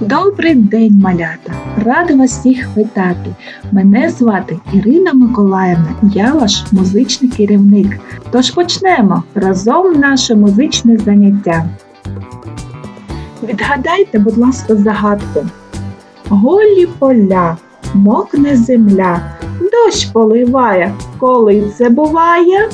Добрий день, малята! Рада вас всіх вітати. Мене звати Ірина Миколаївна, я ваш музичний керівник. Тож почнемо разом наше музичне заняття. Відгадайте, будь ласка, загадку. Голі поля, мокне земля, дощ поливає, коли це буває?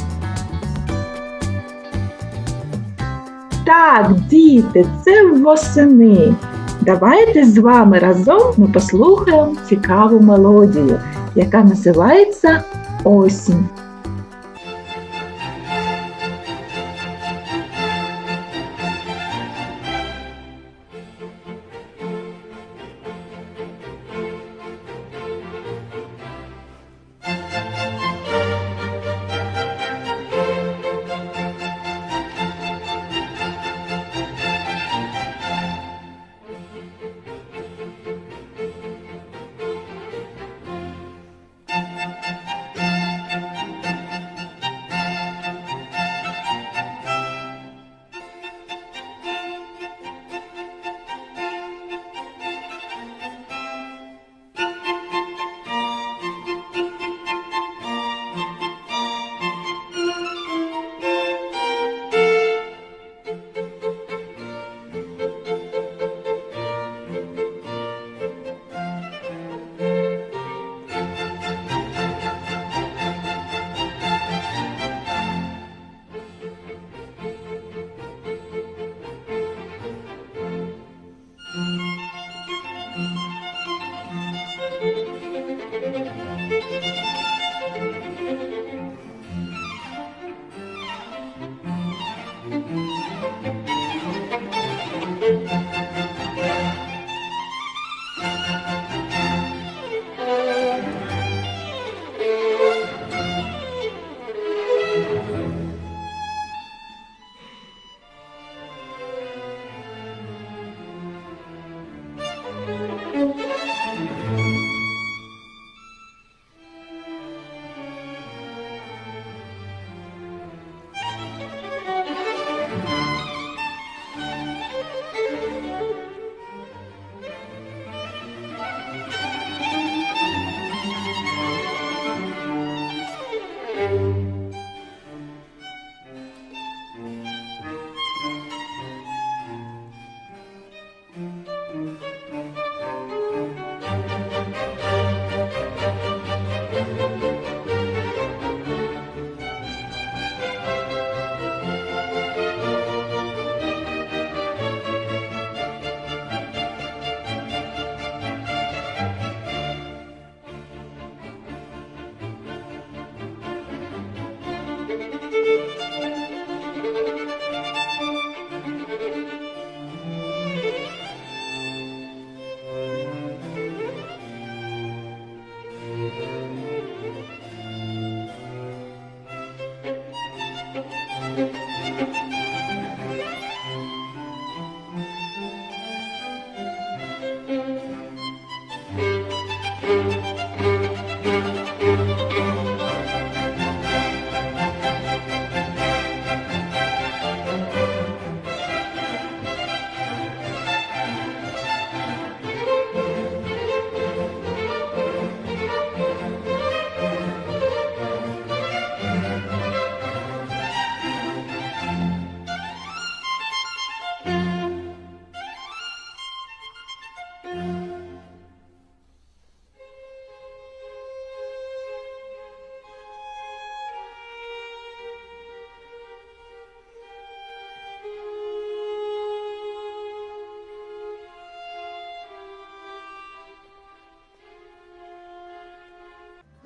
Так, діти, це восени. Давайте з вами разом ми послухаємо цікаву мелодію, яка називається Осінь.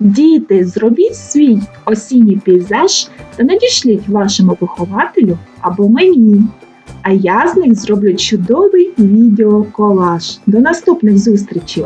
Діти, зробіть свій осінній пейзаж та надішліть вашому вихователю або мені. А я з них зроблю чудовий відеоколаж. До наступних зустрічей!